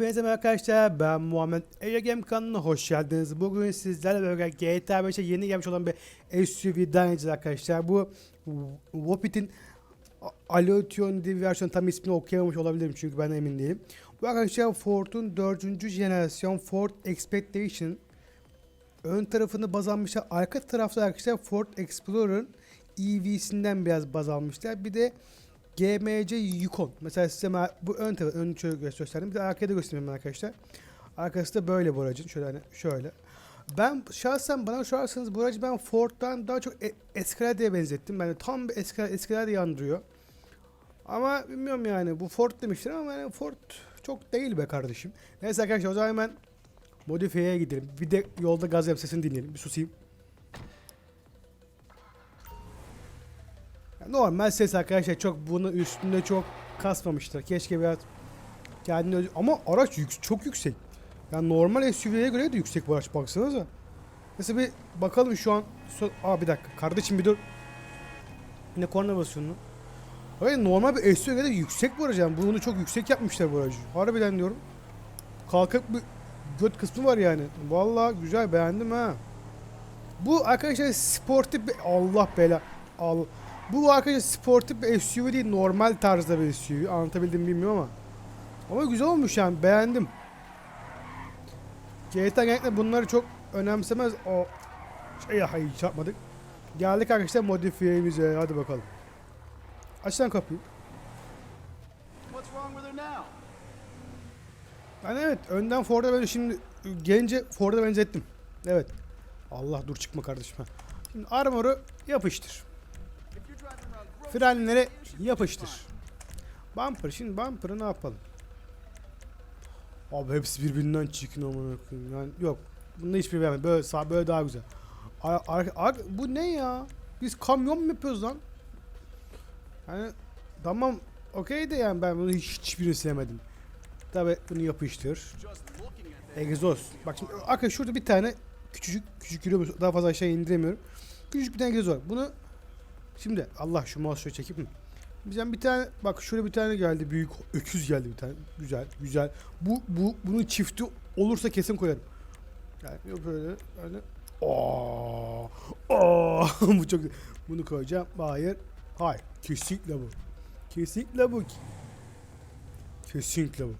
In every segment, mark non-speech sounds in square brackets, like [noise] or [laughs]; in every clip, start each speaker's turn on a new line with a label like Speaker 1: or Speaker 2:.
Speaker 1: Merhaba arkadaşlar ben Muhammed Ege Game kanalına hoş geldiniz. Bugün sizlerle beraber GTA 5'e yeni gelmiş olan bir SUV deneyeceğiz arkadaşlar. Bu Wopit'in Alution diye versiyon tam ismini okuyamamış olabilirim çünkü ben emin değilim. Bu arkadaşlar Ford'un 4. jenerasyon Ford Expedition ön tarafını baz almışlar. Arka tarafta arkadaşlar Ford Explorer'ın EV'sinden biraz baz almışlar. Bir de GMC Yukon. Mesela size bu ön tarafı, ön şöyle gösterdim. Bir de arkaya da göstereyim arkadaşlar. Arkası da böyle bu aracın. Şöyle hani şöyle. Ben şahsen bana sorarsanız bu aracı ben Ford'dan daha çok e- Escalade'ye benzettim. Yani tam bir Escalade, Escalade andırıyor. Ama bilmiyorum yani bu Ford demiştir ama yani Ford çok değil be kardeşim. Neyse arkadaşlar o zaman hemen modifiyeye gidelim. Bir de yolda gaz yap sesini dinleyelim. Bir susayım. Normal ses arkadaşlar çok bunu üstünde çok kasmamıştır. Keşke biraz kendini ama araç yük, çok yüksek. Yani normal SUV'ye göre de yüksek bu araç baksanıza. Mesela bir bakalım şu an. Aa bir dakika kardeşim bir dur. Yine korna basıyorsun. Hayır normal bir SUV'ye göre de yüksek bu aracı. Yani bunu çok yüksek yapmışlar bu aracı. Harbiden diyorum. Kalkıp bir göt kısmı var yani. Vallahi güzel beğendim ha. Bu arkadaşlar sportif bir Allah bela. Allah. Bu arkadaşlar sportif bir SUV değil normal tarzda bir SUV. Anlatabildim mi bilmiyorum ama. Ama güzel olmuş yani beğendim. GTA genellikle bunları çok önemsemez. O şey hayır çarpmadık. Geldik arkadaşlar modifiyemize hadi bakalım. Aç lan kapıyı. Ben evet önden Ford'a böyle şimdi gence Ford'a benzettim. Evet. Allah dur çıkma kardeşim. Şimdi armoru yapıştır. Frenlere yapıştır. Bumper şimdi bumper'ı ne yapalım? Abi hepsi birbirinden çirkin amına koyayım. Yani yok. Bunda hiçbir beğenmedim. Böyle böyle daha güzel. Ar- ar- ar- bu ne ya? Biz kamyon mu yapıyoruz lan? Yani tamam okey de yani ben bunu hiç, hiçbirini sevmedim. Tabi bunu yapıştır. Egzoz. Bak şimdi arkadaşlar şurada bir tane küçücük küçük yürüyor daha fazla aşağı indiremiyorum. Küçük bir tane egzoz var. Bunu şimdi Allah şu mouse şöyle çekip mi? Bizden bir tane bak şöyle bir tane geldi büyük öküz geldi bir tane. Güzel güzel. Bu bu bunun çifti olursa kesin koyarım. Yani yok böyle hani Aa, [laughs] bu çok bunu koyacağım. Hayır. Hayır. Kesinlikle bu. Kesinlikle bu. Kesinlikle bu.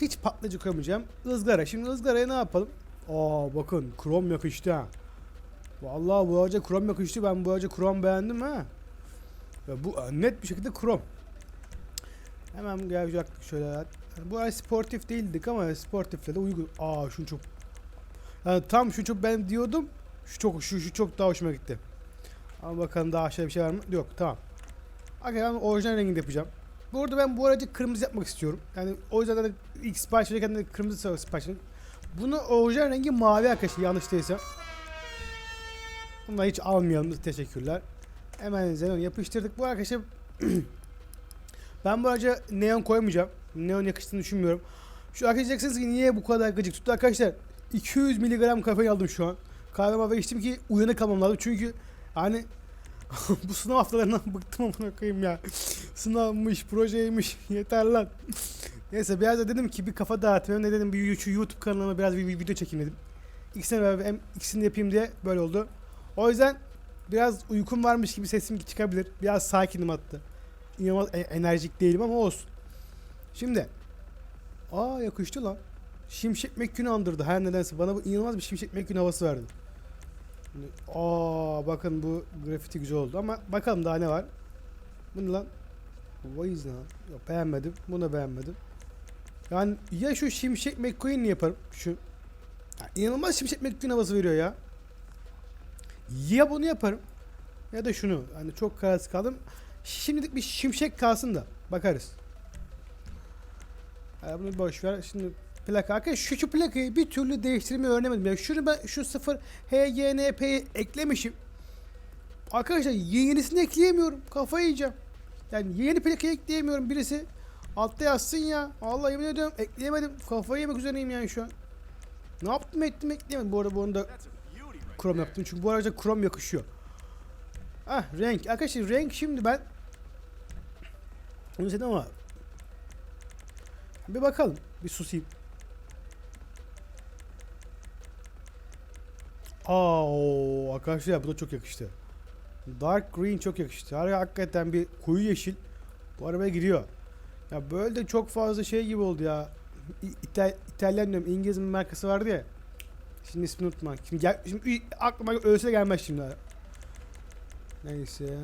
Speaker 1: Hiç patlıcı koymayacağım. Izgara. Şimdi ızgaraya ne yapalım? Aa bakın krom yakıştı ha. Vallahi bu ağaca krom yakıştı. Ben bu ağaca krom beğendim ha. Ve bu e, net bir şekilde krom. Hemen gelecek şöyle. Yani bu ay sportif değildik ama sportifle de uygun. Aa şunu çok. Yani tam şu çok ben diyordum. Şu çok şu, şu çok daha hoşuma gitti. Ama bakalım daha aşağıda bir şey var mı? Yok tamam. Arkadaşlar ben orijinal renginde yapacağım. Bu arada ben bu aracı kırmızı yapmak istiyorum. Yani o yüzden de ilk sipariş verirken de kırmızı sipariş. Bunu orijinal rengi mavi arkadaşlar yanlış değilse. Bunları hiç almayalım. Teşekkürler. Hemen Xenon yapıştırdık. Bu arkadaşlar [clears throat] ben bu araca neon koymayacağım. Neon yakıştığını düşünmüyorum. Şu arkadaşlar ki niye bu kadar gıcık tuttu arkadaşlar. 200 miligram kafein aldım şu an. Kahve mahve içtim ki uyanık kalmam lazım. Çünkü hani [laughs] bu sınav haftalarından [laughs] bıktım amına koyayım ya. Sınavmış, projeymiş. [laughs] Yeter lan. Neyse biraz da dedim ki bir kafa dağıtmayayım. Ne dedim bir YouTube kanalıma biraz bir video çekeyim dedim. İkisini ikisini yapayım diye böyle oldu. O yüzden biraz uykum varmış gibi sesim çıkabilir. Biraz sakinim hatta. İnanılmaz e- enerjik değilim ama olsun. Şimdi. Aa yakıştı lan. Şimşek McQueen andırdı her nedense. Bana bu inanılmaz bir Şimşek McQueen havası verdi. Aa bakın bu grafiti güzel oldu ama bakalım daha ne var. Bu ne lan? Vay lan? Yok beğenmedim. Bunu da beğenmedim. Yani ya şu Şimşek McQueen'ini yaparım. Şu. Ya, inanılmaz Şimşek McQueen havası veriyor ya. Ya bunu yaparım. Ya da şunu. Hani çok kararsız kaldım. Şimdilik bir şimşek kalsın da. Bakarız. Ya bunu boş ver. Şimdi plaka. Arkadaşlar şu, şu plakayı bir türlü değiştirmeyi öğrenemedim. Ya şunu ben şu sıfır HGNP'yi eklemişim. Arkadaşlar yenisini ekleyemiyorum. Kafayı yiyeceğim. Yani yeni plakayı ekleyemiyorum. Birisi altta yazsın ya. Vallahi yemin ediyorum ekleyemedim. Kafayı yemek üzereyim yani şu an. Ne yaptım ettim ekleyemedim. Bu arada bu arada krom yaptım. Çünkü bu araca krom yakışıyor. Ah renk. Arkadaşlar renk şimdi ben onu ama bir bakalım. Bir susayım. Aa, arkadaşlar bu da çok yakıştı. Dark green çok yakıştı. Harika hakikaten bir koyu yeşil bu arabaya giriyor. Ya böyle de çok fazla şey gibi oldu ya. İtal İtalyan diyorum İngiliz bir markası vardı ya. Şimdi ismini unutma. Şimdi, gel, şimdi aklıma ölse gelmez şimdi. Neyse.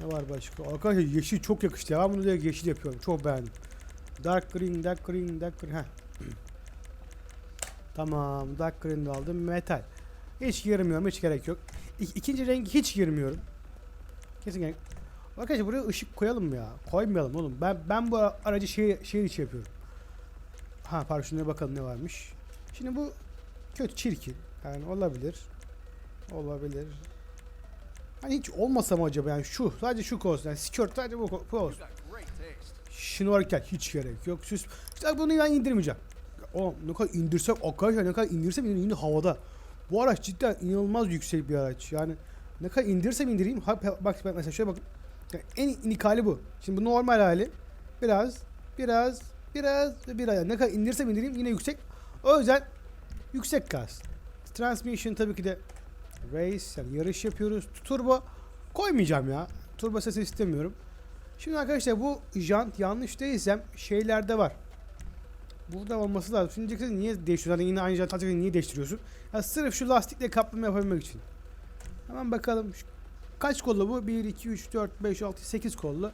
Speaker 1: Ne var başka? Arkadaşlar yeşil çok yakıştı ya. Ben bunu direkt yeşil yapıyorum. Çok beğendim. Dark green, dark green, dark green. Heh. tamam. Dark green de aldım. Metal. Hiç girmiyorum. Hiç gerek yok. İ- ikinci rengi hiç girmiyorum. Kesin gerek. Arkadaşlar buraya ışık koyalım ya? Koymayalım oğlum. Ben ben bu aracı şey şehir içi yapıyorum. Ha şuna bakalım ne varmış. Şimdi bu kötü çirkin. Yani olabilir. Olabilir. Hani hiç olmasa mı acaba yani şu sadece şu olsun yani skirt sadece bu, bu olsun. varken hiç gerek yok. Süs. İşte bunu ben indirmeyeceğim. Oğlum ne kadar indirsem arkadaşlar ne kadar indirsem yine havada. Bu araç cidden inanılmaz yüksek bir araç. Yani ne kadar indirsem indireyim. Ha, bak mesela şöyle bakın. Yani en inik hali bu. Şimdi bu normal hali. Biraz, biraz, biraz ve biraz. Ne kadar indirsem indireyim yine yüksek. O yüzden yüksek gaz. Transmission tabii ki de race yani yarış yapıyoruz. Turbo koymayacağım ya. Turbo sesi istemiyorum. Şimdi arkadaşlar bu jant yanlış değilsem şeylerde var. Burada olması lazım. Şimdi diyeceksiniz niye değiştiriyorsun? Yani yine aynı jant niye değiştiriyorsun? Ya sırf şu lastikle kaplama yapabilmek için. Hemen bakalım. Kaç kollu bu? 1, 2, 3, 4, 5, 6, 8 kollu.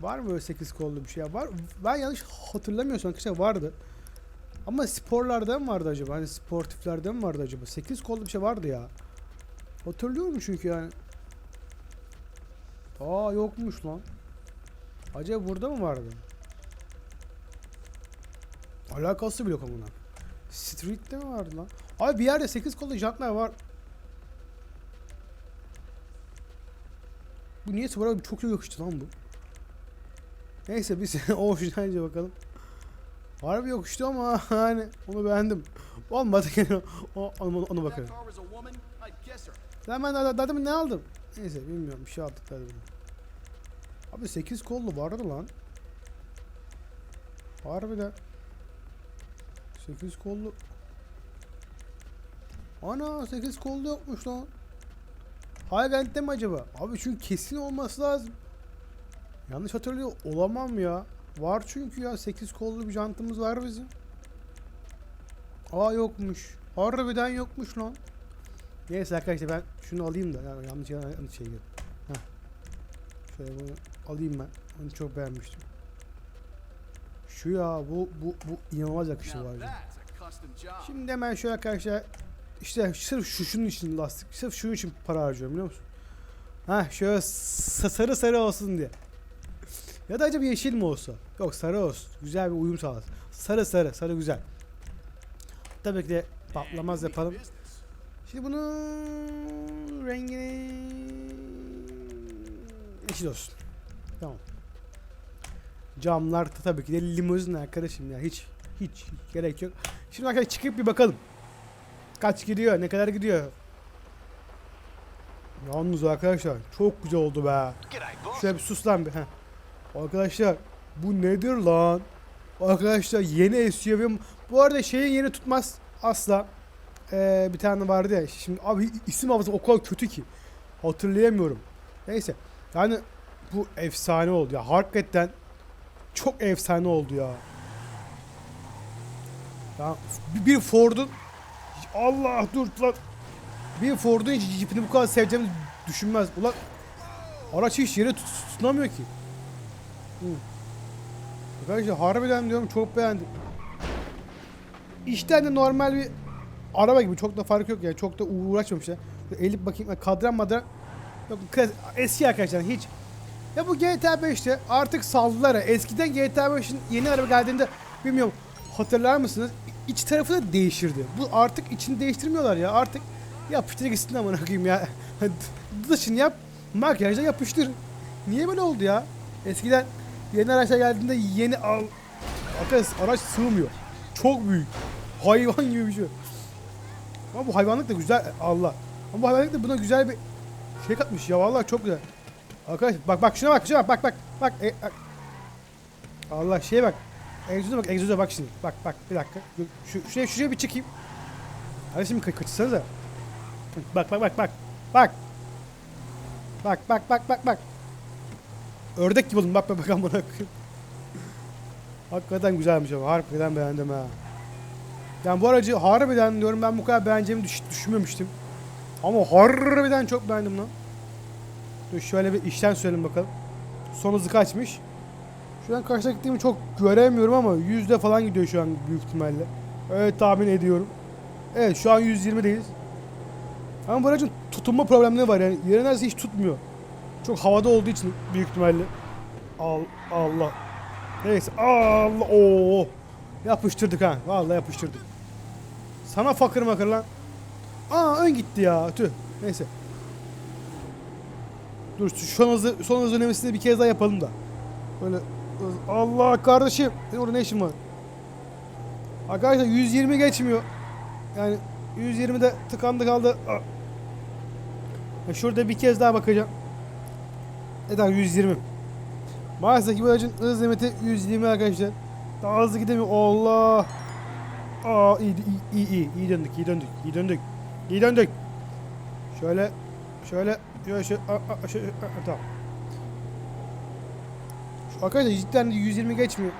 Speaker 1: Var mı böyle 8 kollu bir şey? Var. Ben yanlış hatırlamıyorsam arkadaşlar vardı. Ama sporlarda mı vardı acaba? Hani sportiflerde mi vardı acaba? 8 kollu bir şey vardı ya. Hatırlıyorum çünkü yani. Aa yokmuş lan. Acaba burada mı vardı? Alakası bile yok amına. Street'te mi vardı lan? Abi bir yerde 8 kollu jantlar var. Bu niye sıfır abi çok yakıştı lan bu. Neyse biz [laughs] orijinalce bakalım. Harbi yokuştu ama [laughs] hani onu beğendim. Olmadı gene o, onu, onu
Speaker 2: her.
Speaker 1: Lan ben daha- daha ne aldım? Neyse bilmiyorum bir şey aldık daha demin. Abi 8 kollu vardı lan. Harbiden. 8 kollu. Ana 8 kollu yokmuş lan. Highland'de mi acaba? Abi çünkü kesin olması lazım. Yanlış hatırlıyor olamam ya. Var çünkü ya 8 kollu bir jantımız var bizim. Aa yokmuş. Harbiden yokmuş lan. Neyse arkadaşlar ben şunu alayım da yani yanlış yanlış şey geldi. Şöyle bunu alayım ben. Onu çok beğenmiştim. Şu ya bu bu bu inanılmaz yakıştı var. Şimdi hemen şöyle arkadaşlar işte sırf şu şunun için lastik sırf şunun için para harcıyorum biliyor musun? Ha şöyle sa- sarı sarı olsun diye. Ya da acaba yeşil mi olsa? Yok sarı olsun. Güzel bir uyum sağlasın. Sarı sarı sarı güzel. Tabii ki de patlamaz yapalım. Şimdi bunun rengini yeşil olsun. Tamam. Camlar da tabii ki de limuzin arkadaşım ya hiç hiç gerek yok. Şimdi arkadaşlar çıkıp bir bakalım. Kaç gidiyor, ne kadar gidiyor? Yalnız arkadaşlar çok güzel oldu be. Şöyle bir sus lan bir. Heh. Arkadaşlar bu nedir lan? Arkadaşlar yeni SUV'm. Bu arada şeyin yeri tutmaz asla. Ee, bir tane vardı ya. Şimdi abi isim hafızam o kadar kötü ki. Hatırlayamıyorum. Neyse. Yani bu efsane oldu ya. Hakikaten çok efsane oldu ya. Ya bir- Ford'un Allah dur lan. Bir Ford'un jipini bu kadar seveceğimi düşünmez. Ulan araç hiç yere tut- tutunamıyor ki. Arkadaşlar harbiden diyorum çok beğendim. İşten de normal bir araba gibi çok da fark yok yani çok da uğraşmamışlar. Elip bakayım kadran madran yok eski arkadaşlar hiç ya bu GTA 5'te artık saldılar ya. Eskiden GTA 5'in yeni araba geldiğinde bilmiyorum hatırlar mısınız? İç tarafı da değişirdi. Bu artık içini değiştirmiyorlar ya. Artık yapıştır gitsin amına koyayım ya. [laughs] Dışını yap, makyajla yapıştır. Niye böyle oldu ya? Eskiden yeni araçlar geldiğinde yeni al Arkadaş araç sığmıyor. Çok büyük. Hayvan gibi bir şey. Ama bu hayvanlık da güzel. Allah. Ama bu hayvanlık da buna güzel bir şey katmış ya. Vallahi çok güzel. Arkadaş bak bak şuna bak şuna bak bak bak bak. E, bak. Allah şeye bak. Egzoza bak, egzoza bak şimdi. Bak bak bir dakika. Şu, şuraya, şuraya bir çıkayım. Hadi şimdi ka kaçırsanıza. Bak bak bak bak. Bak. Bak bak bak bak bak. Ördek gibi oldum bak bak bak amına koyayım. Hakikaten güzelmiş ama harbiden beğendim ha. Yani bu aracı harbiden diyorum ben bu kadar beğeneceğimi düş düşünmemiştim. Ama harbiden çok beğendim lan. Dur şöyle bir işten söyleyeyim bakalım. Son hızı kaçmış? Şu an kaçta gittiğimi çok göremiyorum ama yüzde falan gidiyor şu an büyük ihtimalle. Öyle tahmin ediyorum. Evet şu an 120'deyiz. Ama bu aracın tutunma problemleri var yani yere neredeyse hiç tutmuyor. Çok havada olduğu için büyük ihtimalle. Al, Allah. Neyse Allah oo. Yapıştırdık ha. Vallahi yapıştırdık. Sana fakir makır lan. Aa ön gitti ya. Tüh. Neyse. Dur şu son hızı, son hızı önemlisini bir kez daha yapalım da. Böyle Allah kardeşim. Senin orada ne işin var? Arkadaşlar 120 geçmiyor. Yani 120'de tıkandı kaldı. Şurada bir kez daha bakacağım. Neden 120? Maalesef ki bu aracın hız limiti 120 arkadaşlar. Daha hızlı gidemiyor. Allah. Aa iyi iyi iyi iyi, döndük iyi döndük iyi döndük. İyi döndük. Şöyle şöyle şöyle şöyle, aa, aa, şöyle, aa, tamam. Şu arkadaşlar cidden de 120 geçmiyor.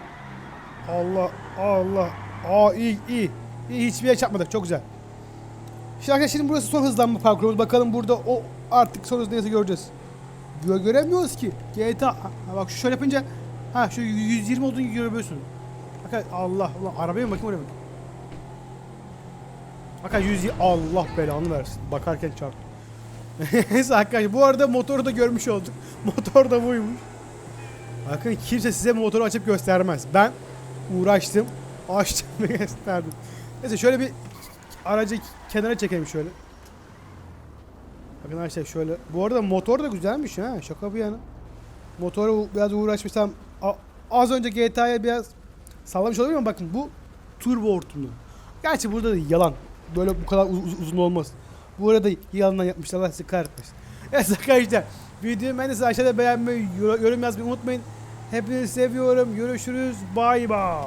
Speaker 1: Allah Allah. Aa iyi iyi. İyi hiçbir yere çarpmadık çok güzel. Şimdi arkadaşlar şimdi burası son hızlanma parkurumuz. Bakalım burada o artık son hız neyse göreceğiz. Gö göremiyoruz ki. GTA ha, bak şöyle yapınca ha şu 120 olduğunu görebiliyorsun. Bak Allah Allah arabaya mı bakayım oraya bak. Bak 120 Allah belanı versin. Bakarken çarptı. [laughs] Neyse arkadaşlar bu arada motoru da görmüş olduk. [laughs] Motor da buymuş. Bakın kimse size motoru açıp göstermez. Ben uğraştım, açtım ve [laughs] gösterdim. Neyse şöyle bir aracı kenara çekelim şöyle. Bakın arkadaşlar şöyle. Bu arada motor da güzelmiş ha. Şaka bir yana. Motoru biraz uğraşmışsam az önce GTA'ya biraz sallamış olabilir ama bakın bu turbo hortumlu. Gerçi burada da yalan. Böyle bu kadar uz- uzun olmaz. Bu arada yalandan yapmışlar. Allah sizi kahretmesin. [laughs] Evet arkadaşlar. Videoyu ben aşağıda beğenmeyi, yor- yorum yazmayı unutmayın. Hepinizi seviyorum. Görüşürüz. Bay bay.